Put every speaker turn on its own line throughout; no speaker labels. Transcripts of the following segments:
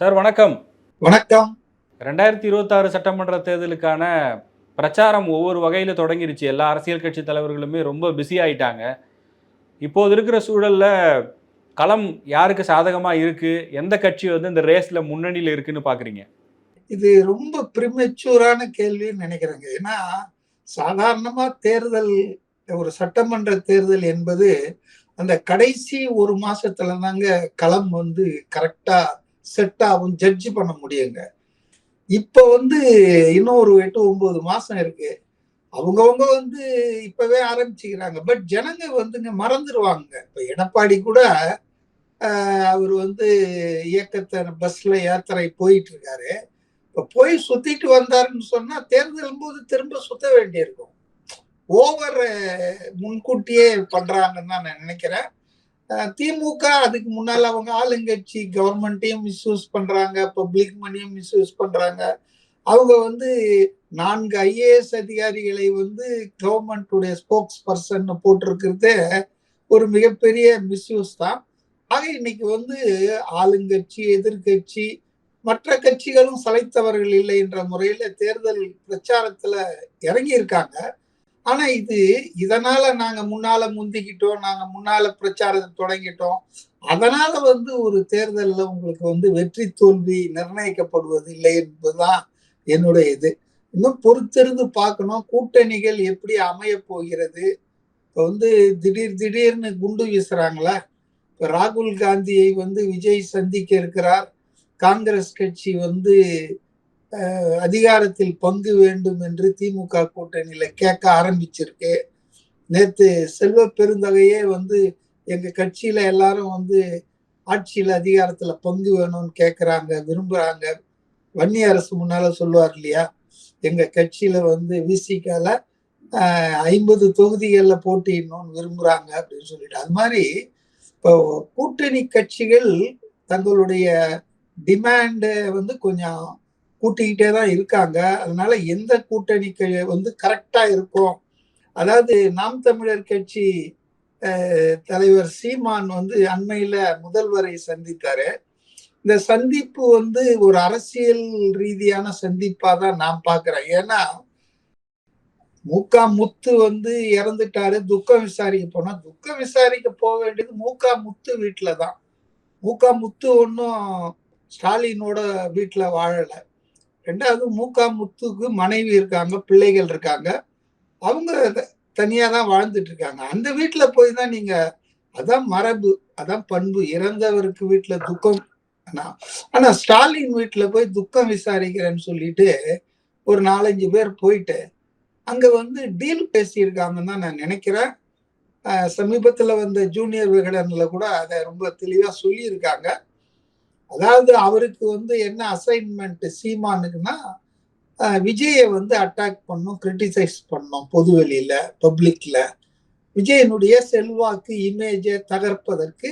Sir வணக்கம்.
வணக்கம்.
ரெண்டாயிரத்தி இருபத்தாறு சட்டமன்ற தேர்தலுக்கான பிரச்சாரம் ஒவ்வொரு வகையில் தொடங்கிருச்சு. எல்லா அரசியல் கட்சி தலைவர்களுமே ரொம்ப பிஸி ஆயிட்டாங்க. இப்போது இருக்கிற சூழல்ல களம் யாருக்கு சாதகமாக இருக்கு? எந்த கட்சி வந்து இந்த ரேஸ்ல முன்னணியில் இருக்குன்னு பார்க்குறீங்க
இது ரொம்ப ப்ரிமெச்சூரான கேள்வின்னு நினைக்கிறேங்க. ஏன்னா சாதாரணமா தேர்தல் ஒரு சட்டமன்ற தேர்தல் என்பது அந்த கடைசி ஒரு மாசத்துல தாங்க களம் வந்து கரெக்டா செட் ஆகும் ஜட்ஜ் பண்ண முடியுங்க. இப்போ வந்து இன்னும் ஒரு எட்டு ஒன்பது மாசம் இருக்கு. அவங்கவுங்க வந்து இப்பவே ஆரம்பிச்சுக்கிறாங்க. பட் ஜனங்க வந்துங்க மறந்துடுவாங்க இப்போ எடப்பாடி கூட அவர் வந்து இயக்கத்தை பஸ்ல யாத்திரை போயிட்டு இருக்காரு இப்போ போய் சுத்திட்டு வந்தாருன்னு சொன்னா தேர்தல் போது திரும்ப சுத்த வேண்டியிருக்கும். ஓவர் முன்கூட்டியே பண்றாங்கன்னு தான் நான் நினைக்கிறேன். திமுக அதுக்கு முன்னால அவங்க ஆளுங்கட்சி கவர்மெண்ட்டையும் மிஸ்யூஸ் பண்றாங்க பப்ளிக் மணியும் மிஸ்யூஸ் பண்றாங்க. அவங்க வந்து நான்கு ஐஏஎஸ் அதிகாரிகளை வந்து கவர்மெண்ட்டுடைய ஸ்போக்ஸ் பர்சன் போட்டிருக்கிறதே ஒரு மிகப்பெரிய மிஸ்யூஸ் தான். ஆக இன்னைக்கு வந்து ஆளுங்கட்சி எதிர்கட்சி மற்ற கட்சிகளும் சளைத்தவர்கள் இல்லை என்ற முறையில தேர்தல் பிரச்சாரத்துல இறங்கி இருக்காங்க ஆனா இது இதனால நாங்க முன்னால முந்திக்கிட்டோம் நாங்க முன்னால பிரச்சாரத்தை தொடங்கிட்டோம். அதனால வந்து ஒரு தேர்தலில் உங்களுக்கு வந்து வெற்றி தோல்வி நிர்ணயிக்கப்படுவது இல்லை என்பதுதான் என்னுடைய இது. இன்னும் பொறுத்திருந்து பார்க்கணும். கூட்டணிகள் எப்படி அமைய போகிறது? இப்ப வந்து திடீர் திடீர்னு குண்டு வீசுறாங்களா? இப்ப ராகுல் காந்தியை வந்து விஜய் சந்திக்க இருக்கிறார். காங்கிரஸ் கட்சி வந்து அதிகாரத்தில் பங்கு வேண்டும் என்று திமுக கூட்டணியில கேட்க ஆரம்பிச்சிருக்கு. நேற்று செல்வ பெருந்தகையே வந்து எங்க கட்சியில எல்லாரும் வந்து ஆட்சியில அதிகாரத்துல பங்கு வேணும்னு கேட்குறாங்க விரும்புறாங்க. வன்னி அரசு முன்னால சொல்லுவார் இல்லையா? எங்க கட்சியில வந்து விசிகால ஐம்பது தொகுதிகளில் போட்டியிடணும்னு விரும்புறாங்க அப்படின்னு சொல்லிட்டு. அது மாதிரி இப்போ கூட்டணி கட்சிகள் தங்களுடைய டிமாண்டை வந்து கொஞ்சம் கூட்டிக்கிட்டே தான் இருக்காங்க. அதனால எந்த கூட்டணிக்கு வந்து கரெக்டா இருக்கும்? அதாவது நாம் தமிழர் கட்சி தலைவர் சீமான் வந்து அண்மையில முதல்வரை சந்தித்தாரு. இந்த சந்திப்பு வந்து ஒரு அரசியல் ரீதியான சந்திப்பா தான் நான் பாக்குறேன். ஏன்னா மூக்கா முத்து வந்து இறந்துட்டாரு. துக்கம் விசாரிக்க போனா துக்கம் விசாரிக்க போக வேண்டியது மூக்கா முத்து வீட்டுல தான். மூகா முத்து ஒன்றும் ஸ்டாலினோட வீட்டுல வாழலை. ரெண்டாவது மூக்கா முத்துக்கு மனைவி இருக்காங்க பிள்ளைகள் இருக்காங்க. அவங்க த- தான் வாழ்ந்துட்டு இருக்காங்க. அந்த வீட்டில் போய் தான் நீங்கள் அதான் மரபு அதான் பண்பு. இறந்தவருக்கு வீட்டில் துக்கம். ஆனா ஸ்டாலின் வீட்டில் போய் துக்கம் விசாரிக்கிறேன்னு சொல்லிட்டு ஒரு நாலஞ்சு பேர் போயிட்டு அங்க வந்து டீல் பேசியிருக்காங்கன்னு தான் நான் நினைக்கிறேன். சமீபத்தில் வந்த ஜூனியர் விகடனில் கூட அதை ரொம்ப தெளிவாக சொல்லியிருக்காங்க. அதாவது அவருக்கு வந்து என்ன அசைன்மெண்ட் சீமானுக்குன்னா விஜயை வந்து அட்டாக் பண்ணும் கிரிட்டிசைஸ் பண்ணும் பொதுவெளியில பப்ளிக்ல விஜயனுடைய செல்வாக்கு இமேஜை தகர்ப்பதற்கு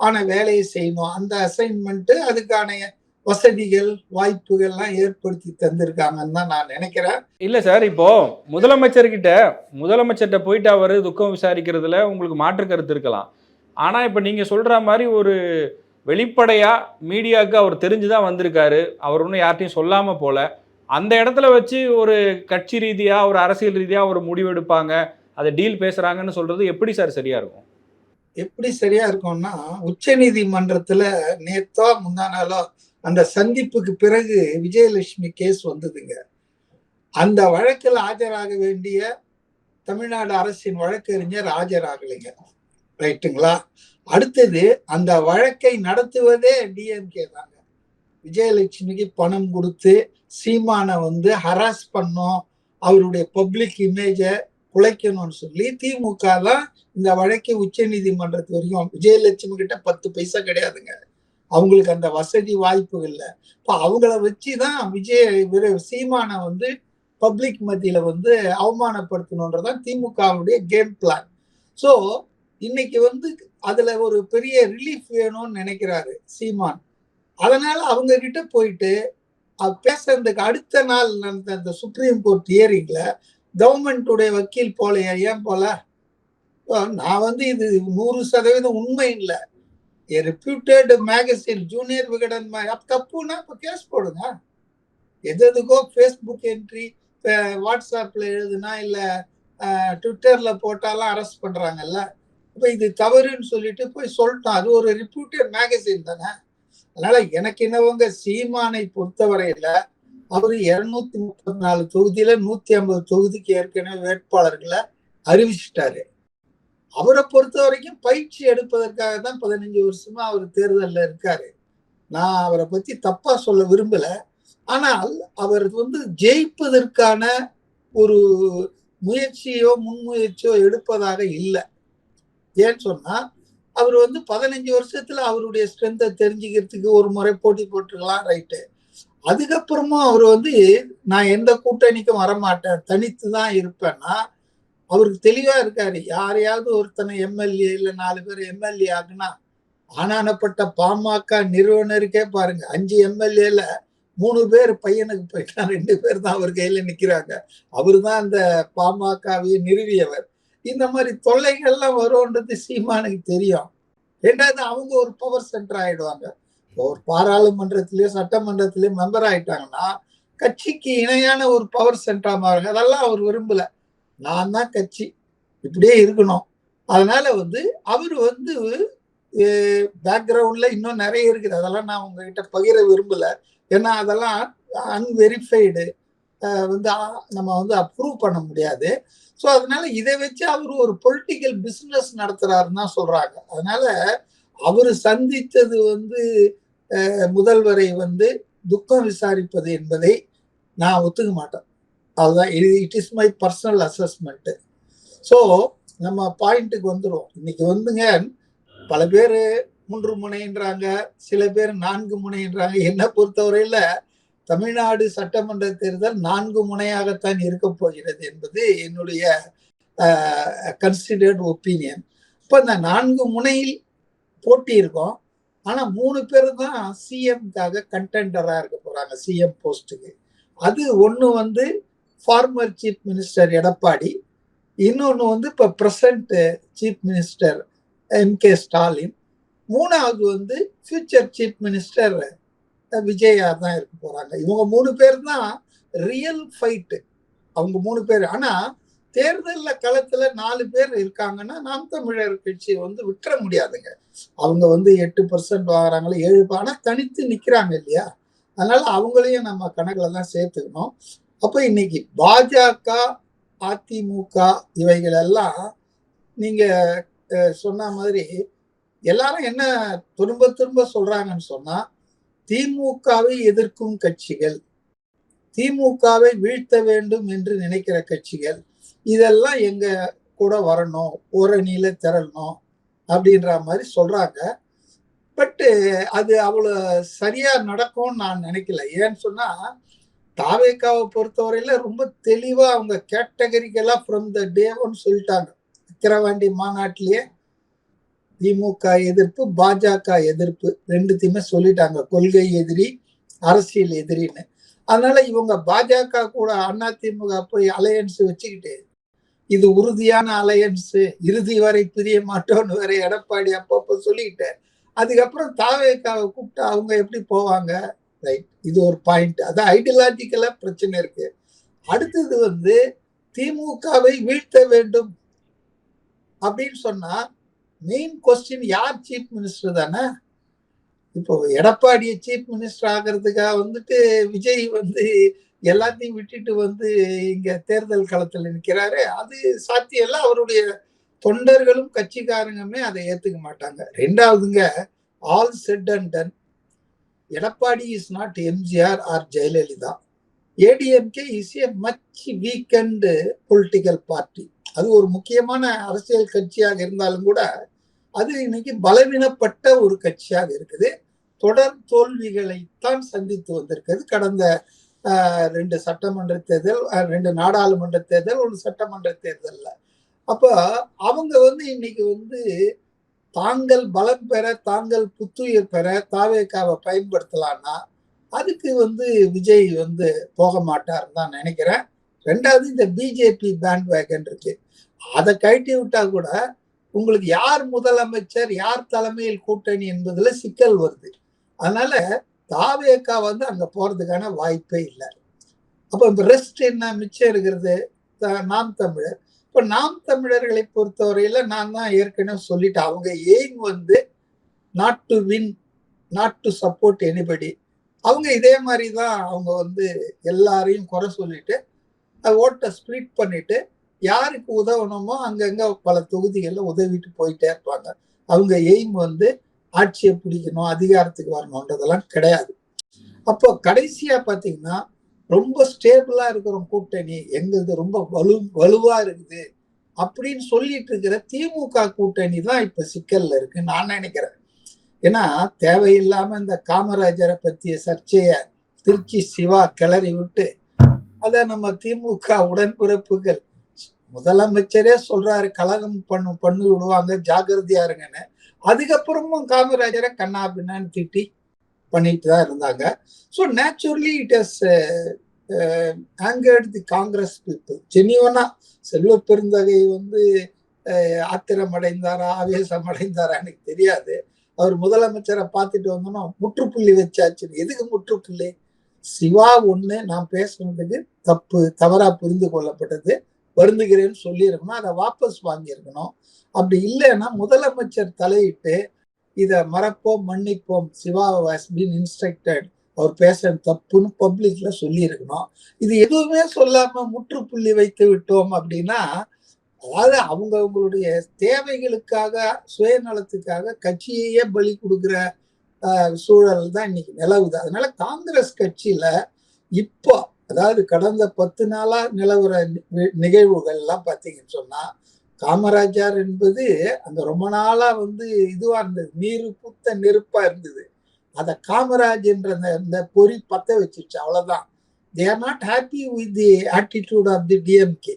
ஆன வேலையை செய்யணும். அந்த அசைன்மெண்ட்டு அதுக்கான வசதிகள் வாய்ப்புகள்லாம் ஏற்படுத்தி தந்திருக்காங்கன்னு தான் நான் நினைக்கிறேன்.
இல்லை சார் இப்போ முதலமைச்சர்கிட்ட முதலமைச்சர்கிட்ட போயிட்டு அவர் துக்கம் விசாரிக்கிறதுல உங்களுக்கு மாற்று கருத்து இருக்கலாம். ஆனால் இப்போ நீங்கள் சொல்கிற மாதிரி ஒரு வெளிப்படையாக மீடியாவுக்கு அவர் தெரிஞ்சு தான் வந்திருக்காரு. அவர் ஒன்றும் யார்ட்டையும் சொல்லாமல் போல. அந்த இடத்துல வச்சு ஒரு கட்சி ரீதியாக ஒரு அரசியல் ரீதியாக ஒரு முடிவெடுப்பாங்க அதை டீல் பேசுகிறாங்கன்னு சொல்கிறது எப்படி சார் சரியாக இருக்கும்?
எப்படி சரியா இருக்கும்னா உச்ச நீதிமன்றத்துல நேத்தோ முந்தா நாளோ அந்த சந்திப்புக்கு பிறகு விஜயலட்சுமி கேஸ் வந்ததுங்க. அந்த வழக்கில் ஆஜராக வேண்டிய தமிழ்நாடு அரசின் வழக்கறிஞர் ஆஜராகலைங்க. ரைட்டுங்களா? அடுத்தது அந்த வழக்கை நடத்துவதே டிஎம்கே தாங்க. விஜயலட்சுமிக்கு பணம் கொடுத்து சீமானை வந்து ஹராஸ் பண்ணோம். அவருடைய பப்ளிக் இமேஜை குலைக்கணும்னு சொல்லி திமுக தான் இந்த வழக்கை உச்ச நீதிமன்றத்து வரைக்கும் விஜயலட்சுமி கிட்ட பத்து பைசா கிடையாதுங்க. அவங்களுக்கு அந்த வசதி வாய்ப்பு இல்லை. இப்போ அவங்கள வச்சுதான் விஜய் இவரு சீமானை வந்து பப்ளிக் மத்தியில வந்து அவமானப்படுத்தணுன்றதான் திமுகவுடைய கேம் பிளான் ஸோ இன்னைக்கு வந்து அதுல ஒரு பெரிய ரிலீஃப் வேணும்னு நினைக்கிறாரு சீமான். அதனால அவங்க கிட்ட போயிட்டு பேசுறதுக்கு அடுத்த நாள் நடந்த அந்த சுப்ரீம் கோர்ட் ஹியரிங்ல கவர்மெண்ட்டுடைய வக்கீல் போலையா ஏன் போல? நான் வந்து இது நூறு சதவீதம் உண்மை இல்லை. A reputed magazine junior Vikatan மாதிரி. தப்புன்னா இப்போ கேஸ் போடுங்க. எது எதுக்கோ ஃபேஸ்புக் என்ட்ரி வாட்ஸ்அப்பில் எழுதுனா இல்லை ட்விட்டரில் போட்டாலாம் அரெஸ்ட் பண்ணுறாங்கல்ல இப்போ இது தவறுன்னு சொல்லிட்டு போய் சொல்லிட்டோம் அது ஒரு ரிப்யூட்டட் மேகசின் தானே. அதனால எனக்கு என்னவங்க சீமானை பொறுத்தவரையில அவர் இருநூத்தி முப்பத்தி நாலு தொகுதியில நூத்தி ஐம்பது தொகுதிக்கு ஏற்கனவே வேட்பாளர்களை அறிவிச்சிட்டாரு. அவரை பொறுத்த வரைக்கும் பயிற்சி எடுப்பதற்காக தான் பதினஞ்சு வருஷமா அவர் தேர்தலில் இருக்காரு. நான் அவரை பத்தி தப்பா சொல்ல விரும்பல. ஆனால் அவர் வந்து ஜெயிப்பதற்கான ஒரு முயற்சியோ முன்முயற்சியோ எடுப்பதாக இல்லை. ஏன்னு சொன்னா அவர் வந்து பதினஞ்சு வருஷத்துல அவருடைய ஸ்ட்ரென்த்தை தெரிஞ்சுக்கிறதுக்கு ஒரு முறை போட்டி போட்டுக்கலாம் ரைட்டு அதுக்கப்புறமும் அவர் வந்து நான் எந்த கூட்டணிக்கும் வரமாட்டேன் தனித்து தான் இருப்பேன்னா அவருக்கு தெளிவா இருக்காரு. யாரையாவது ஒருத்தனை எம்எல்ஏ இல்ல நாலு பேர் எம்எல்ஏ ஆகுனா ஆனானப்பட்ட பாமக நிறுவனருக்கே பாருங்க அஞ்சு எம்எல்ஏல மூணு பேர் பையனுக்கு போயிட்டா ரெண்டு பேர் தான் அவர் கையில நிக்கிறாங்க. அவர் தான் அந்த பாமகவை நிறுவியவர். இந்த மாதிரி தொல்லைகள்லாம் வரும்ன்றது சீமானுக்கு தெரியும். ரெண்டாவது அவங்க ஒரு பவர் சென்டர் ஆயிடுவாங்க. ஒரு பாராளுமன்றத்திலேயோ சட்டமன்றத்திலயோ மெம்பர் ஆயிட்டாங்கன்னா கட்சிக்கு இணையான ஒரு பவர் சென்டரா மாறுங்க. அதெல்லாம் அவர் விரும்பல. நான் தான் கட்சி. இப்படியே இருக்கணும். அதனால வந்து அவர் வந்து பேக்ரவுண்ட்ல இன்னும் நிறைய இருக்குது. அதெல்லாம் நான் உங்ககிட்ட பகிர விரும்பல. ஏன்னா அதெல்லாம் அன்வெரிஃபைடு வந்து நம்ம வந்து அப்ரூவ் பண்ண முடியாது. ஸோ அதனால இதை வச்சு அவர் ஒரு பொலிட்டிக்கல் பிஸ்னஸ் நடத்துறாருன்னு தான் சொல்றாங்க. அதனால அவர் சந்தித்தது வந்து முதல்வரை வந்து துக்கம் விசாரிப்பது என்பதை நான் ஒத்துக்க மாட்டேன். அதுதான் it is my personal assessment so நம்ம பாயிண்ட்டுக்கு வந்துடும் இன்னைக்கு வந்துங்க பல பேர் மூன்று முனைன்றாங்க சில பேர் நான்கு முனைன்றாங்க என்னை பொறுத்தவரையில் தமிழ்நாடு சட்டமன்ற தேர்தல் நான்கு முனையாகத்தான் இருக்க போகிறது என்பது என்னுடைய கன்சிடர்ட் ஒப்பீனியன் இப்போ இந்த நான்கு முனையில் போட்டி இருக்கும் ஆனால் மூணு பேர் தான் சிஎம்காக கண்டெண்டராக இருக்க போகிறாங்க சிஎம் போஸ்ட்டுக்கு அது ஒன்று வந்து ஃபார்மர் சீஃப் மினிஸ்டர் எடப்பாடி இன்னொன்று வந்து இப்போ present chief minister M K Stalin மூணாவது வந்து ஃபியூச்சர் சீஃப் மினிஸ்டர் விஜயா தான் இருக்க போறாங்க. இவங்க மூணு பேர் தான் ரியல் ஃபைட்டு அவங்க மூணு பேர். ஆனா தேர்தல்ல களத்துல நாலு பேர் இருக்காங்கன்னா நாம் தமிழர் கட்சி வந்து விட்டுற முடியாதுங்க. அவங்க வந்து எட்டு பர்சன்ட் வாங்குறாங்களோ ஏழு ஆனா தனித்து நிக்கிறாங்க இல்லையா? அதனால அவங்களையும் நம்ம கணக்குல தான் சேர்த்துக்கணும். அப்போ இன்னைக்கு பாஜக அதிமுக இவைகள் எல்லாம் நீங்க சொன்ன மாதிரி எல்லாரும் என்ன திரும்ப திரும்ப சொல்றாங்கன்னு சொன்னா திமுகவை எதிர்க்கும் கட்சிகள் திமுகவை வீழ்த்த வேண்டும் என்று நினைக்கிற கட்சிகள் இதெல்லாம் எங்க கூட வரணும் ஓரணியில திரளணும் அப்படின்ற மாதிரி சொல்றாங்க. பட்டு அது அவ்வளவு சரியா நடக்கும்னு நான் நினைக்கல. ஏன்னு சொன்னா தாவேக்காவை பொறுத்தவரையில ரொம்ப தெளிவா அவங்க கேட்டகரிக்கெல்லாம் ஃப்ரம் த டேவோன்னு சொல்லிட்டாங்க. விக்கிரவாண்டி மாநாட்டிலேயே திமுக எதிர்ப்பு பாஜக எதிர்ப்பு ரெண்டுத்தையுமே சொல்லிட்டாங்க. கொள்கை எதிரி அரசியல் எதிரின்னு. அதனால இவங்க பாஜக கூட அதிமுக போய் அலையன்ஸ் வச்சுக்கிட்டு இது உறுதியான அலையன்ஸ் இறுதி வரை பிரிய மாட்டோம்னு வேற எடப்பாடி அப்பப்போ சொல்லிக்கிட்டு அதுக்கப்புறம் தாவேக்காவை கூப்பிட்டு அவங்க எப்படி போவாங்க? ரைட் இது ஒரு பாயிண்ட் அது ஐடியாலஜிக்கலா பிரச்சனை இருக்கு. அடுத்தது வந்து திமுகவை வீழ்த்த வேண்டும் அப்படின்னு சொன்னா மெயின் கொஸ்டின் யார் சீஃப் மினிஸ்டர் தானே? இப்போ எடப்பாடியை சீஃப் மினிஸ்டர் ஆகிறதுக்காக வந்துட்டு விஜய் வந்து எல்லாத்தையும் விட்டுட்டு வந்து இங்க தேர்தல் களத்தில் நிற்கிறாரு அது சாத்தியம் எல்லாம் அவருடைய தொண்டர்களும் கட்சிக்காரங்களுமே அதை ஏத்துக்க மாட்டாங்க. ரெண்டாவதுங்க all set and done Edappadi is not MGR or Jayalalithaa. ADMK is a much weakened political party அது ஒரு முக்கியமான அரசியல் கட்சியாக இருந்தாலும் கூட அது இன்னைக்கு பலவீனப்பட்ட ஒரு கட்சியாக இருக்குது. தொடர் தோல்விகளைத்தான் சந்தித்து வந்திருக்கிறது. கடந்த ரெண்டு சட்டமன்ற தேர்தல் ரெண்டு நாடாளுமன்ற தேர்தல் ஒரு சட்டமன்ற தேர்தலில். அப்போ அவங்க வந்து இன்னைக்கு வந்து தாங்கள் பலம் பெற தாங்கள் புத்துயிர் பெற தாவேக்காவை பயன்படுத்தலாம்னா அதுக்கு வந்து விஜய் வந்து போக மாட்டார் தான் நினைக்கிறேன். ரெண்டாவது இந்த பிஜேபி பேண்ட் வேகன் இருக்கு. அதை கழட்டி விட்டா கூட உங்களுக்கு யார் முதலமைச்சர் யார் தலைமையில் கூட்டணி என்பதுல சிக்கல் வருது. அதனால தாவேக்கா வந்து அங்க போறதுக்கான வாய்ப்பே இல்லை. அப்ப இந்த ரெஸ்ட் என்ன மிச்சம் இருக்கிறது? த- நாம் தமிழர். இப்ப நாம் தமிழர்களை பொறுத்தவரையில நான் தான் ஏற்கனவே சொல்லிட்டேன். அவங்க எய்ம் வந்து not to win not to support anybody அவங்க இதே மாதிரி தான் அவங்க வந்து எல்லாரையும் குறை சொல்லிட்டு ஓட்டை ஸ்ப்ளிட் பண்ணிட்டு யாருக்கு உதவணுமோ அங்கங்க பல தொகுதிகளில் உதவிட்டு போயிட்டே இருப்பாங்க. அவங்க எய்ம் வந்து ஆட்சியை பிடிக்கணும் அதிகாரத்துக்கு வரணுன்றதெல்லாம் கிடையாது. அப்போ கடைசியா பாத்தீங்கன்னா ரொம்ப ஸ்டேபிளா இருக்கிற கூட்டணி எங்களுது ரொம்ப வலு வலுவா இருக்குது அப்படின்னு சொல்லிட்டு இருக்கிற திமுக கூட்டணி தான் இப்ப சிக்கல்ல இருக்கு நான் நினைக்கிறேன். ஏன்னா தேவையில்லாம இந்த காமராஜரை பத்திய சர்ச்சைய திருச்சி சிவா கிளறி விட்டு அதை நம்ம திமுக உடன்பிறப்புகள் முதலமைச்சரே சொல்றாரு கலகம் பண்ணு பண்ணி விடுவாங்க ஜாகிரதையா இருங்கன்னு. அதுக்கப்புறமும் காமராஜரை கண்ணா பின்னான்னு திட்டி பண்ணிட்டு தான் இருந்தாங்க. So naturally it has angered the Congress people ஜெனியூனா Selva Perunthagai வந்து uh, ஆத்திரம் அடைந்தாரா ஆவேசம் அடைந்தாரா எனக்கு தெரியாது. அவர் முதலமைச்சரை பார்த்துட்டு வந்தோம்னா முற்றுப்புள்ளி வச்சாச்சு. எதுக்கு முற்றுப்புள்ளி? சிவா ஒன்று நான் பேசுனதுக்கு தப்பு தவறாக புரிந்து கொள்ளப்பட்டது. வருந்துகிறேன்னு சொல்லியிருக்கணும் அதை வாபஸ் வாங்கியிருக்கணும். அப்படி இல்லைன்னா முதலமைச்சர் தலையிட்டு இதை மறப்போம் மன்னிப்போம் சிவா வாஸ் பீன் இன்ஸ்ட்ரக்டட் அவர் பேச தப்புன்னு பப்ளிக்ல சொல்லியிருக்கணும். இது எதுவுமே சொல்லாம முற்றுப்புள்ளி வைத்து விட்டோம் அப்படின்னா அதாவது அவங்க அவங்களுடைய தேவைகளுக்காக சுயநலத்துக்காக கட்சியையே பலி கொடுக்குற சூழல் தான் இன்னைக்கு நிலவுது. அதனால காங்கிரஸ் கட்சியில இப்போ அதாவது கடந்த பத்து நாளா நிலவுற நி- நிகழ்வுகள் எல்லாம் பாத்தீங்கன்னு சொன்னா காமராஜர் என்பது அந்த ரொம்ப நாளா வந்து இதுவா இருந்தது நீரு புத்த நெருப்பா இருந்தது. அதை காமராஜ்ன்ற அந்த பொறி பத்த வச்சிருச்சு அவ்வளவுதான். They are not happy with the attitude of the DMK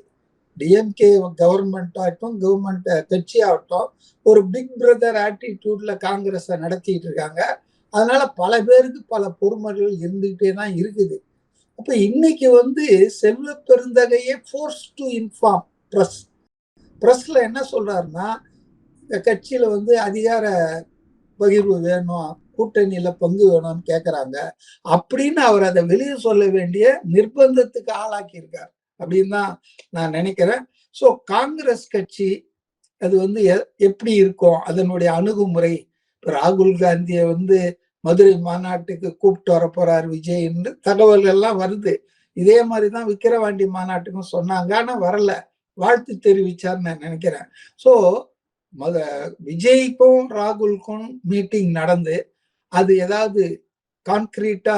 DMK government ஆகட்டும் கவர்மெண்ட் கட்சி ஆகட்டும் ஒரு பிக் பிரதர் ஆட்டிடியூட்ல காங்கிரஸை நடத்திட்டு இருக்காங்க. அதனால பல பேருக்கு பல பொறுமைகள் இருந்துகிட்டே தான் இருக்குது. அப்ப இன்னைக்கு வந்து செல்வ பெருந்தகையே ஃபோர்ஸ் டு இன்ஃபார்ம் ப்ரெஸ் ப்ரெஸ்ல என்ன சொல்றாருன்னா இந்த கட்சியில வந்து அதிகார பகிர்வு வேணும் கூட்டணியில பங்கு வேணும்னு கேக்குறாங்க. அப்படின்னு அவர் அதை வெளியே சொல்ல வேண்டிய நிர்பந்தத்துக்கு ஆளாக்கி இருக்கார் அப்படின்னு தான் நான் நினைக்கிறேன். ஸோ காங்கிரஸ் கட்சி அது வந்து எ- எப்படி இருக்கும்? அதனுடைய அணுகுமுறை. ராகுல் காந்தியை வந்து மதுரை மாநாட்டுக்கு கூப்பிட்டு வர போறார் விஜய்ன்னு தகவல்கள் எல்லாம் வருது. இதே மாதிரி தான் விக்கிரவாண்டி மாநாட்டுக்கும் சொன்னாங்க. ஆனா வரல. வாழ்த்து தெரிவிச்சார்னு நான் நினைக்கிறேன். ஸோ மத விஜய்க்கும் ராகுலுக்கும் மீட்டிங் நடந்து அது ஏதாவது கான்கிரீட்டா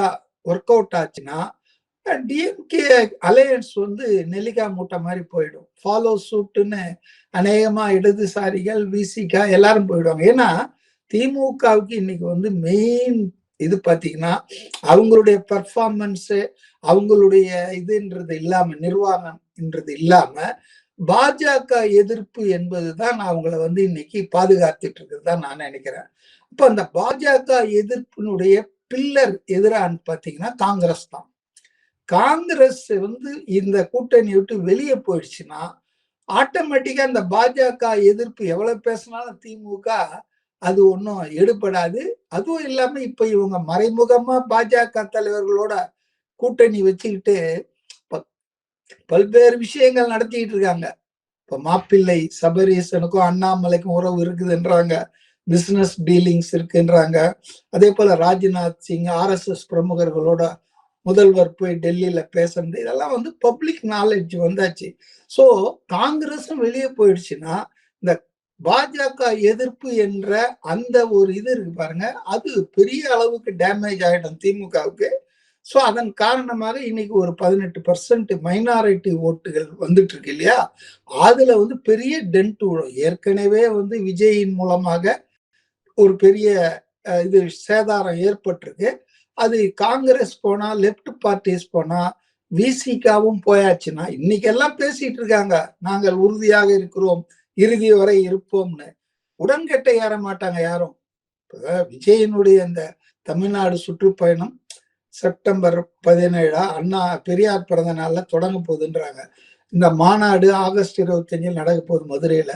ஒர்க் அவுட் ஆச்சுன்னா டிஎம்கே அலையன்ஸ் வந்து நெல்லிக்காய் மூட்டை மாதிரி போயிடும். ஃபாலோ சூட்டுன்னு அநேகமா இடதுசாரிகள் விசிகா எல்லாரும் போயிடுவாங்க. ஏன்னா திமுகவுக்கு இன்னைக்கு வந்து மெயின் இது பாத்தீங்கன்னா அவங்களுடைய பெர்ஃபார்மன்ஸ் அவங்களுடைய இதுன்றது இல்லாம நிர்வாகம்ன்றது இல்லாம பாஜக எதிர்ப்பு என்பதுதான் அவங்கள வந்து இன்னைக்கு பாதுகாத்துட்டு இருக்கிறது தான் நான் நினைக்கிறேன். இப்போ அந்த பாஜக எதிர்ப்பினுடைய பில்லர் எதிரான்னு பாத்தீங்கன்னா காங்கிரஸ் தான். காங்கிரஸ் வந்து இந்த கூட்டணி விட்டு வெளியே போயிடுச்சுன்னா ஆட்டோமேட்டிக்கா இந்த பாஜக எதிர்ப்பு எவ்வளவு பேசினாலும் திமுக அது ஒன்றும் எடுபடாது. அதுவும் இல்லாம இப்ப இவங்க மறைமுகமா பாஜக தலைவர்களோட கூட்டணி வச்சுக்கிட்டு பல்வேறு விஷயங்கள் நடத்திட்டு இருக்காங்க. இப்ப மாப்பிள்ளை சபரீசனுக்கும் அண்ணாமலைக்கும் உறவு இருக்குதுன்றாங்க. பிசினஸ் டீலிங்ஸ் இருக்குன்றாங்க. அதே போல ராஜ்நாத் சிங் ஆர்எஸ்எஸ் பிரமுகர்களோட முதல்வர் போய் டெல்லியில பேசுறது இதெல்லாம் வந்து பப்ளிக் நாலேஜ் வந்தாச்சு. சோ காங்கிரஸும் வெளியே போயிடுச்சுன்னா இந்த பாஜக எதிர்ப்பு என்ற அந்த ஒரு இது இருக்கு பாருங்க அது பெரிய அளவுக்கு டேமேஜ் ஆயிடும் திமுகவுக்கு. ஸோ அதன் காரணமாக இன்னைக்கு ஒரு பதினெட்டு பர்சன்ட் மைனாரிட்டி ஓட்டுகள் வந்துட்டு இருக்கு இல்லையா? அதுல வந்து பெரிய டென்ட் விழும் ஏற்கனவே வந்து விஜயின் மூலமாக ஒரு பெரிய இது சேதாரம் ஏற்பட்டிருக்கு. அது காங்கிரஸ் போனா லெப்ட் பார்ட்டிஸ் போனா விசிகாவும் போயாச்சுன்னா இன்னைக்கெல்லாம் பேசிட்டு இருக்காங்க. நாங்கள் உறுதியாக இருக்கிறோம். இறுதி வரை இருப்போம்னு. உடன்கட்டை ஏற மாட்டாங்க யாரும். விஜயனுடைய அந்த தமிழ்நாடு சுற்றுப்பயணம் செப்டம்பர் பதினேழா அண்ணா பெரியார் பிறந்த நாள்ல தொடங்க போகுதுன்றாங்க. இந்த மாநாடு ஆகஸ்ட் இருபத்தஞ்சில் நடக்க போகுது மதுரையில.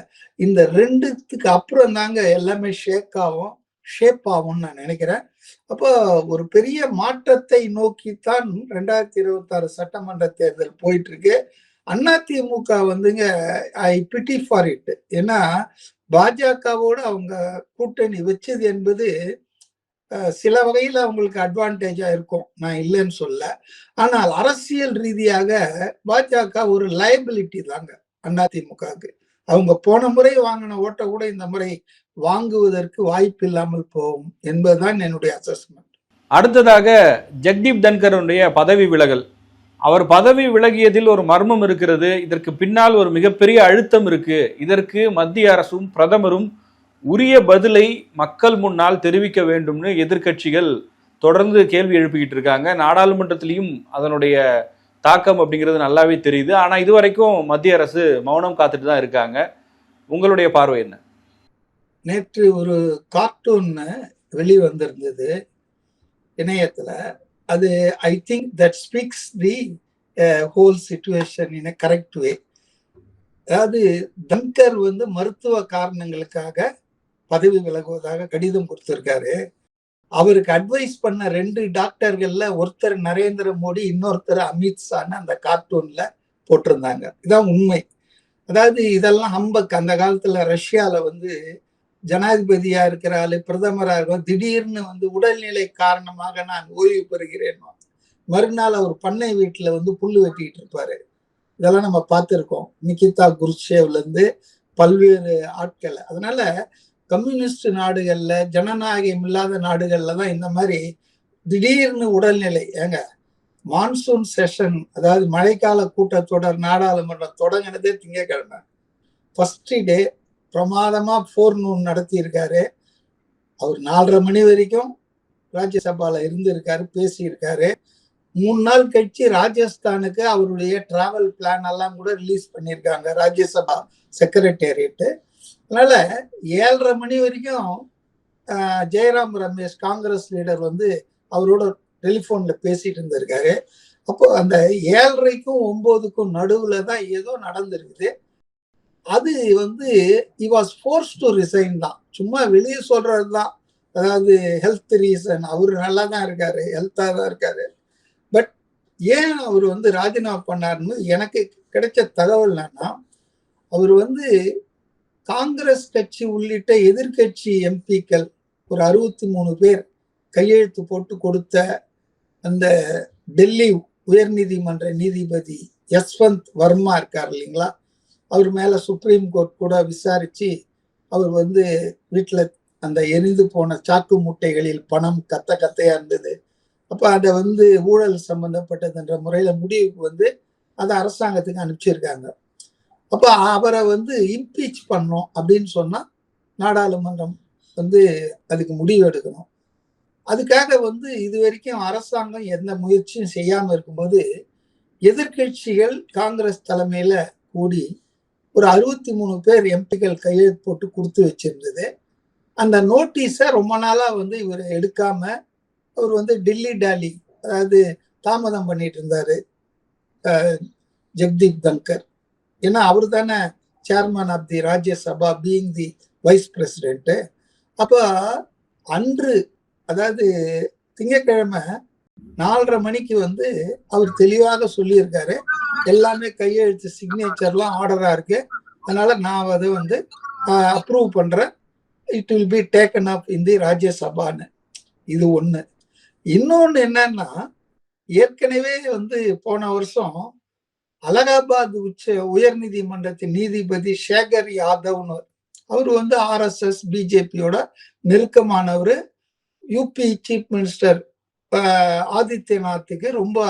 இந்த ரெண்டுத்துக்கு அப்புறம் தாங்க எல்லாமே ஷேக் ஆகும் ஷேப் ஆகும்னு நான் நினைக்கிறேன். அப்போ ஒரு பெரிய மாற்றத்தை நோக்கித்தான் ரெண்டாயிரத்தி இருபத்தாறு சட்டமன்ற தேர்தல் போயிட்டு இருக்கு. அதிமுக வந்துங்க ஐ பிட்டி ஃபார் இட் ஏன்னா பாஜகவோடு அவங்க கூட்டணி வச்சது என்பது சில வகையில் அவங்களுக்கு அட்வான்டேஜாக இருக்கும். நான் இல்லைன்னு சொல்ல. ஆனால் அரசியல் ரீதியாக பாஜக ஒரு லயபிலிட்டி தாங்க அதிமுகவுக்கு அவங்க போன முறை வாங்கின ஓட்டை கூட இந்த முறை வாங்குவதற்கு வாய்ப்பு இல்லாமல் போகும் என்பதுதான் என்னுடைய அசஸ்மெண்ட்
அடுத்ததாக ஜெக்தீப் தன்கருடைய பதவி விலகல். அவர் பதவி விலகியதில் ஒரு மர்மம் இருக்கிறது. இதற்கு பின்னால் ஒரு மிகப்பெரிய அழுத்தம் இருக்கு. இதற்கு மத்திய அரசும் பிரதமரும் உரிய பதிலை மக்கள் முன்னால் தெரிவிக்க வேண்டும்னு எதிர்க்கட்சிகள் தொடர்ந்து கேள்வி எழுப்பிக்கிட்டு இருக்காங்க. நாடாளுமன்றத்திலையும் அதனுடைய தாக்கம் அப்படிங்கிறது நல்லாவே தெரியுது. ஆனா இதுவரைக்கும் மத்திய அரசு மௌனம் காத்துட்டு தான் இருக்காங்க. உங்களுடைய பார்வை என்ன?
நேற்று ஒரு கார்ட்டூன் வெளிவந்திருந்தது. இணையத்தில். அது I think that speaks the whole situation in correct way அதாவது தங்கர் வந்து மருத்துவ காரணங்களுக்காக பதவி விலகுவதாக கடிதம் கொடுத்திருக்காரு. அவருக்கு அட்வைஸ் பண்ண ரெண்டு டாக்டர்கள்ல ஒருத்தர் நரேந்திர மோடி இன்னொருத்தர் அமித்ஷான்னு அந்த கார்ட்டூன்ல போட்டிருந்தாங்க. இதான் உண்மை. அதாவது இதெல்லாம் ஹம்பக் அந்த காலத்துல ரஷ்யால வந்து ஜனாதிபதியா இருக்கிற ஆளு பிரதமரா இருக்கும் திடீர்னு வந்து உடல்நிலை காரணமாக நான் ஓய்வு பெறுகிறேன் மறுநாள் அவர் பண்ணை வீட்டுல வந்து புல்லு வெட்டிட்டு இருப்பாரு. இதெல்லாம் நம்ம பார்த்துருக்கோம். நிகிதா குருஷேவ்ல இருந்து பல்வேறு ஆட்கள். அதனால கம்யூனிஸ்ட் நாடுகள்ல ஜனநாயகம் இல்லாத நாடுகள்ல தான் இந்த மாதிரி திடீர்னு உடல்நிலை ஏங்க மான்சூன் செஷன் அதாவது மழைக்கால கூட்டத்தொடர் நாடாளுமன்றம் தொடங்கினதே திங்கக்கிழமை. ஃபர்ஸ்ட் டே பிரமாதமாக ஃபோர் நூன் நடத்தியிருக்காரு. அவர் நாலரை மணி வரைக்கும் ராஜ்யசபாவில் இருந்திருக்காரு பேசியிருக்காரு. மூணு நாள் கழிச்சு ராஜஸ்தானுக்கு அவருடைய டிராவல் பிளான் எல்லாம் கூட ரிலீஸ் பண்ணியிருக்காங்க ராஜ்யசபா செக்ரட்டேரியட்டு அதனால ஏழரை மணி வரைக்கும் ஜெயராம் ரமேஷ் காங்கிரஸ் லீடர் வந்து அவரோட டெலிஃபோனில் பேசிட்டு இருந்திருக்காரு. அப்போ அந்த ஏழரைக்கும் ஒம்போதுக்கும் நடுவில் தான் ஏதோ நடந்திருக்குது. அது வந்து he was force to resign தான். சும்மா வெளியே சொல்றது தான். அதாவது ஹெல்த் ரீசன் அவர் நல்லா தான் இருக்காரு ஹெல்த்தாக தான் இருக்காரு. பட் ஏன் அவர் வந்து ராஜினாமா பண்ணாருன்னு எனக்கு கிடைச்ச தகவல் என்னன்னா அவர் வந்து காங்கிரஸ் கட்சி உள்ளிட்ட எதிர்க்கட்சி எம்பிக்கள் ஒரு அறுபத்தி மூணு பேர் கையெழுத்து போட்டு கொடுத்த அந்த டெல்லி உயர்நீதிமன்ற நீதிபதி யஸ்வந்த் வர்மா இருக்கார் இல்லைங்களா? அவர் மேலே சுப்ரீம் கோர்ட் கூட விசாரித்து அவர் வந்து வீட்டில் அந்த எரிந்து போன சாக்கு மூட்டைகளில் பணம் கத்த கத்தையாக இருந்தது. அப்போ அதை வந்து ஊழல் சம்பந்தப்பட்டதுன்ற முறையில் முடிவுக்கு வந்து அதை அரசாங்கத்துக்கு அனுப்பிச்சிருக்காங்க. அப்போ அவரை வந்து இம்பீச் பண்ணோம் அப்படின்னு சொன்னால் நாடாளுமன்றம் வந்து அதுக்கு முடிவு எடுக்கணும். அதுக்காக வந்து இது வரைக்கும் அரசாங்கம் எந்த முயற்சியும் செய்யாமல் இருக்கும்போது எதிர்க்கட்சிகள் காங்கிரஸ் தலைமையில் கூடி ஒரு அறுபத்தி மூணு பேர் எம்பிக்கள் கையெழுத்து போட்டு கொடுத்து வச்சிருந்தது. அந்த நோட்டீஸை ரொம்ப நாளாக வந்து இவர் எடுக்காம அவர் வந்து டில்லி டாலி அதாவது தாமதம் பண்ணிட்டு இருந்தார் ஜெக்தீப் தங்கர் ஏன்னா அவர் தானே chairman of the Rajya Sabha being the vice president அப்போ அன்று அதாவது திங்கட்கிழமை நாலரை மணிக்கு வந்து அவர் தெளிவாக சொல்லியிருக்காரு. எல்லாமே கையெழுத்து சிக்னேச்சர்லாம் ஆர்டராக இருக்கு. அதனால நான் அதை வந்து அப்ரூவ் பண்ணுறேன் it will be taken up in the ராஜ்யசபான்னு இது ஒன்று இன்னொன்று என்னன்னா ஏற்கனவே வந்து போன வருஷம் அலகாபாத் உச்ச உயர் நீதிமன்றத்தின் நீதிபதி சேகர் யாதவ்னு அவர் வந்து ஆர்எஸ்எஸ் பிஜேபியோட நெருக்கமானவர். யூபி சீஃப் மினிஸ்டர் ஆதித்யநாத்துக்கு ரொம்ப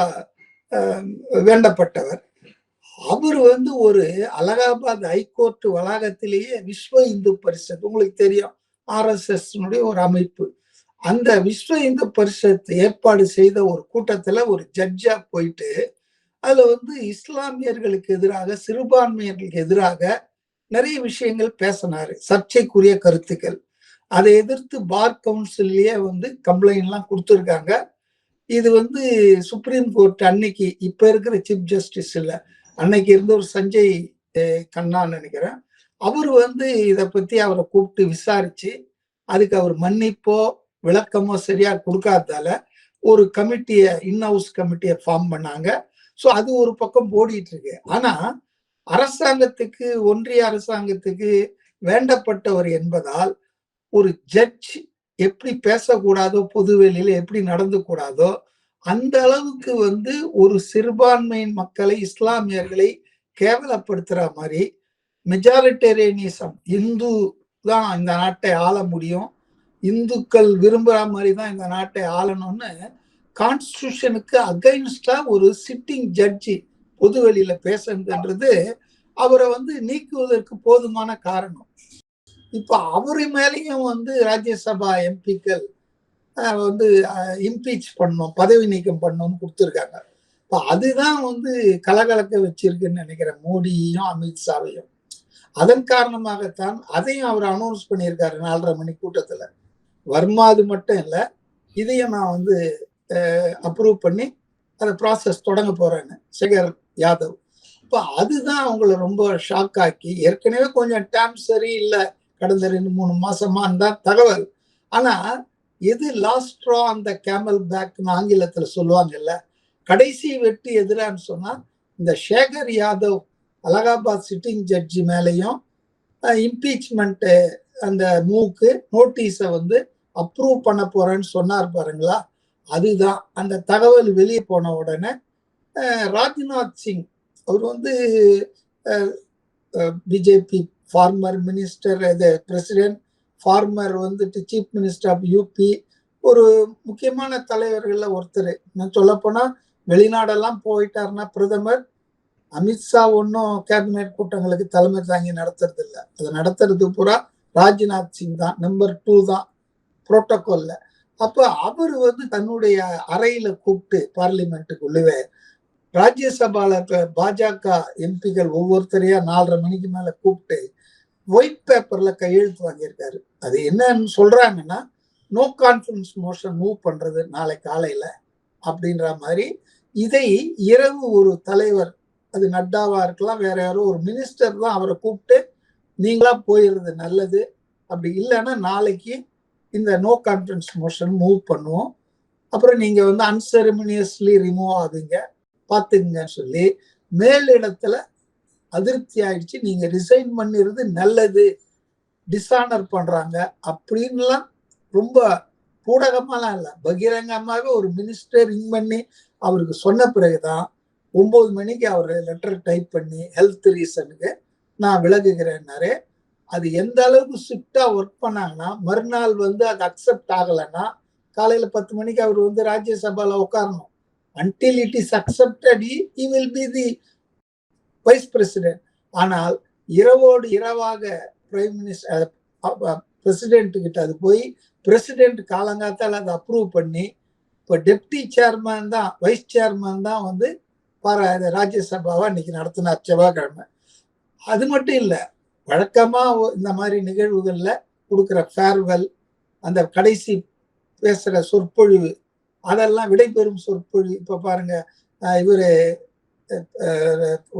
வேண்டப்பட்டவர். அவர் வந்து ஒரு அலகாபாத் ஹைகோர்ட் வளாகத்திலேயே விஸ்வ இந்து பரிஷத் உங்களுக்கு தெரியும் ஆர்எஸ்எஸ்னுடைய ஒரு அமைப்பு. அந்த விஸ்வ இந்து பரிஷத் ஏற்பாடு செய்த ஒரு கூட்டத்துல ஒரு ஜட்ஜா போயிட்டு அதுல வந்து இஸ்லாமியர்களுக்கு எதிராக சிறுபான்மையர்களுக்கு எதிராக நிறைய விஷயங்கள் பேசினாரு சர்ச்சைக்குரிய கருத்துக்கள். அதை எதிர்த்து பார் கவுன்சிலேயே வந்து கம்ப்ளைண்ட்லாம் கொடுத்துருக்காங்க. இது வந்து சுப்ரீம் கோர்ட் அன்னைக்கு இப்போ இருக்கிற சீஃப் ஜஸ்டிஸ் இல்லை அன்னைக்கு இருந்த ஒரு சஞ்சய் கண்ணான்னு நினைக்கிறேன். அவர் வந்து இதை பற்றி அவரை கூப்பிட்டு விசாரிச்சு அதுக்கு அவர் மன்னிப்போ விளக்கமோ சரியாக கொடுக்காததால ஒரு கமிட்டியை இன்ஹவுஸ் கமிட்டியை ஃபார்ம் பண்ணாங்க. ஸோ அது ஒரு பக்கம் ஓடிட்டு இருக்கு ஆனால் அரசாங்கத்துக்கு ஒன்றிய அரசாங்கத்துக்கு வேண்டப்பட்டவர் என்பதால் ஒரு ஜட்ஜ் எப்படி பேசக்கூடாதோ பொதுவெளியில எப்படி நடந்து கூடாதோ அந்த அளவுக்கு வந்து ஒரு சிறுபான்மையின் மக்களை இஸ்லாமியர்களை கேவலப்படுத்துற மாதிரி மெஜாரிட்டேரியனிசம் இந்து தான் இந்த நாட்டை ஆள முடியும். இந்துக்கள் விரும்புற மாதிரி தான் இந்த நாட்டை ஆளணும்னு கான்ஸ்டியூஷனுக்கு அகைன்ஸ்டா ஒரு சிட்டிங் ஜட்ஜி பொதுவெளியில பேசுறதுன்றது அவரை வந்து நீக்குவதற்கு போதுமான காரணம். இப்ப அவரு மேலேயும் வந்து ராஜ்யசபா எம்பிக்கள் வந்து இம்பீச் பண்ணும் பதவி நீக்கம் பண்ணோம்னு கொடுத்துருக்காங்க. இப்போ அதுதான் வந்து கலகலக்க வச்சிருக்குன்னு நினைக்கிறேன் மோடியையும் அமித்ஷாவையும் அதன் காரணமாகத்தான் அதையும் அவர் அனௌன்ஸ் பண்ணியிருக்காரு நாலரை மணி கூட்டத்துல. வர்மாது மட்டும் இல்லை இதையும் நான் வந்து அப்ரூவ் பண்ணி அதை ப்ராசஸ் தொடங்க போறேன்னு சேகர் யாதவ். இப்போ அதுதான் அவங்கள ரொம்ப ஷாக் ஆக்கி ஏற்கனவே கொஞ்சம் டேம் சரியில்லை கடந்த ரெண்டு மூணு மாசமா தான் தகவல். ஆனா எது லாஸ்ட்ரா அந்த கேமல் பேக்னு ஆங்கிலத்தில் சொல்லுவாங்கல்ல கடைசி வெட்டு எதிரான்னு சொன்னால் இந்த சேகர் யாதவ் அலகாபாத் சிட்டிங் ஜட்ஜி மேலேயும் இம்பீச்மெண்ட்டு அந்த மூக்கு நோட்டீஸை வந்து அப்ரூவ் பண்ண போறேன்னு சொன்னார் பாருங்களா அதுதான். அந்த தகவல் வெளியே போன உடனே ராஜ்நாத் சிங் அவர் வந்து பிஜேபி ஃபார்மர் மினிஸ்டர் இது பிரசிடென்ட் ஃபார்மர் வந்துட்டு சீஃப் மினிஸ்டர் ஆஃப் யூபி ஒரு முக்கியமான தலைவர்களில் ஒருத்தர். நான் சொல்லப்போனால் வெளிநாடெல்லாம் போயிட்டாருன்னா பிரதமர் அமித்ஷா ஒன்றும் கேபினெட் கூட்டங்களுக்கு தலைமை தாங்கி நடத்துறது இல்லை அதை நடத்துறது பூரா ராஜ்நாத் சிங் தான் நம்பர் டூ தான் புரோட்டோக்கோலில் அப்போ அவர் வந்து தன்னுடைய அறையில கூப்பிட்டு பார்லிமெண்ட்டுக்குள்ளவே ராஜ்யசபால பாஜக எம்பிகள் ஒவ்வொருத்தரையா நாலரை மணிக்கு மேல கூப்பிட்டு ஒயிட் பேப்பர்ல கையெழுத்து வாங்கியிருக்காரு. அது என்னன்னு சொல்றாங்கன்னா நோ கான்ஃபிடன்ஸ் மோஷன் மூவ் பண்றது நாளை காலையில அப்படின்ற மாதிரி. இதை இரவு ஒரு தலைவர் அது நட்டாவா இருக்கலாம் வேற யாரோ ஒரு மினிஸ்டர் தான் அவரை கூப்பிட்டு நீங்களா போயிடுறது நல்லது அப்படி இல்லைன்னா நாளைக்கு இந்த நோ கான்ஃபிடன்ஸ் மோஷன் மூவ் பண்ணுவோம். அப்புறம் நீங்க வந்து அன்செரமினியஸ்லி ரிமூவ் ஆகுங்க பார்த்துங்கன்னு சொல்லி மேலிடத்துல அதிருப்தி ஆயிடுச்சு நீங்க ரிசைன் பண்ணிடுறது நல்லது. டிஸானர் பண்றாங்க. அப்படின்லாம் ரொம்ப ஊடகமாலாம் இல்லை. பகிரங்கமாக ஒரு மினிஸ்டர் ரிங் பண்ணி அவருக்கு சொன்ன பிறகுதான் ஒன்பது மணிக்கு அவர் லெட்டர் டைப் பண்ணி ஹெல்த் ரீசனுக்கு நான் விலகுகிறேன்னாரு. அது எந்த அளவுக்கு ஸ்ட்ரிக்டா ஒர்க் பண்ணாங்கன்னா மறுநாள் வந்து அது அக்செப்ட் ஆகலைன்னா காலையில பத்து மணிக்கு அவர் வந்து ராஜ்யசபால உட்காரணும். Until it is accepted he will be the vice president ஆனால் இரவோடு இரவாக பிரைம் மினிஸ்டர் பிரசிடென்ட் கிட்ட அது போய் பிரசிடென்ட் காலங்காத்தால் அதை அப்ரூவ் பண்ணி இப்போ டெப்டி சேர்மேன் தான் வைஸ் சேர்மேன் தான் வந்து பாரா ராஜ்யசபாவை இன்னைக்கு நடத்தினார் செவ்வாய்க்கிழமை. அது மட்டும் இல்லை வழக்கமாக இந்த மாதிரி நிகழ்வுகளில் கொடுக்குற ஃபேர்வெல் அந்த கடைசி பேசுகிற சொற்பொழிவு அதெல்லாம் விடைபெறும் சொற்பொழிவு. இப்போ பாருங்கள் இவர்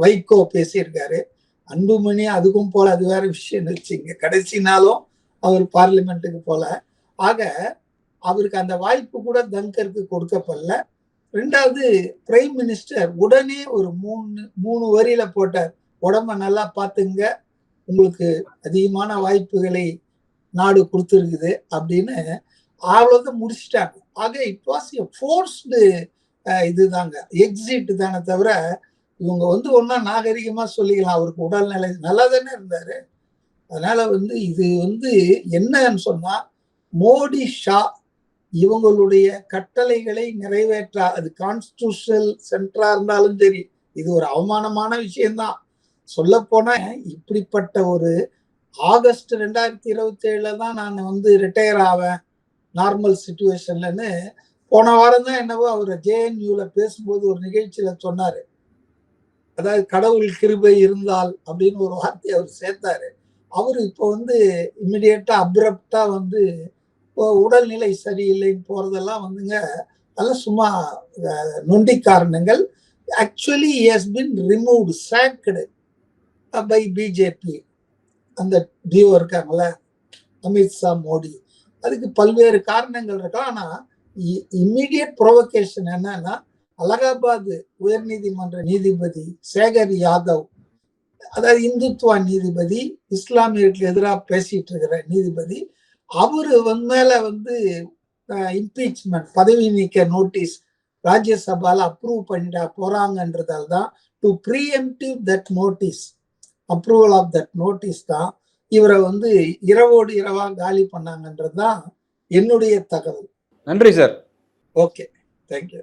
வைகோ பேசியிருக்காரு. அன்புமணி அதுக்கும் போல அது வேற விஷயம் வச்சுங்க கடைசி நாளும் அவர் பார்லிமெண்ட்டுக்கு போல. ஆக அவருக்கு அந்த வாய்ப்பு கூட தங்கருக்கு கொடுக்கப்படல. ரெண்டாவது பிரைம் மினிஸ்டர் உடனே ஒரு மூணு மூணு வரியில போட்டார். உடம்ப நல்லா பார்த்துங்க. உங்களுக்கு அதிகமான வாய்ப்புகளை நாடு கொடுத்துருக்குது அப்படின்னு அவ்வளோதான் முடிச்சிட்டாங்க. ஆக இட் வாஸ் ஃபோர்ஸ்டு இதுதாங்க. எக்ஸிட் தானே தவிர இவங்க வந்து ஒன்றா நாகரிகமாக சொல்லிக்கலாம். அவருக்கு உடல்நிலை நல்லா தானே இருந்தார். அதனால் வந்து இது வந்து என்னன்னு சொன்னால் மோடி ஷா இவங்களுடைய கட்டளைகளை நிறைவேற்றா. அது கான்ஸ்டியூஷனல் சென்டரா இருந்தாலும் சரி இது ஒரு அவமானமான விஷயம்தான். சொல்ல இப்படிப்பட்ட ஒரு ஆகஸ்ட் ரெண்டாயிரத்தி இருபத்தி ஏழுல தான் நான் வந்து ரிட்டையர் ஆவேன். நார்மல் சுச்சுவேஷன்லன்னு போன வாரம் தான் என்னவோ அவர் ஜேஎன்யூல பேசும்போது ஒரு நிகழ்ச்சியில சொன்னாரு. அதாவது கடவுள் கிருபை இருந்தால் அப்படின்னு ஒரு வார்த்தையை அவர் சேர்த்தாரு. அவர் இப்போ வந்து இம்மிடியட்டா அப்ரப்டா வந்து உடல்நிலை சரியில்லைன்னு போறதெல்லாம் வந்துங்க அதெல்லாம் சும்மா நொண்டி காரணங்கள். Actually has been removed sacked by BJP அந்த டிஓ இருக்காங்கல்ல அமித்ஷா மோடி. அதுக்கு பல்வேறு காரணங்கள் இருக்கலாம். ஆனால் இம்மிடியட் ப்ரொவகேஷன் என்னன்னா அலகாபாத் உயர்நீதிமன்ற நீதிபதி சேகர் யாதவ் அதாவது இந்துத்துவா நீதிபதி இஸ்லாமியர்களுக்கு எதிராக பேசிட்டு இருக்கிற நீதிபதி அவரு வந்து மேல வந்து இம்பீச்மெண்ட் பதவி நீக்க நோட்டீஸ் ராஜ்யசபால அப்ரூவ் பண்ணிட்டா போறாங்கன்றதால தான் to preemptive that notice approval of that notice தான் இவரை வந்து இரவோடு இரவா காலி பண்ணாங்கன்றது தான் என்னுடைய தகவல்.
நன்றி சார்.
ஓகே. தேங்க்யூ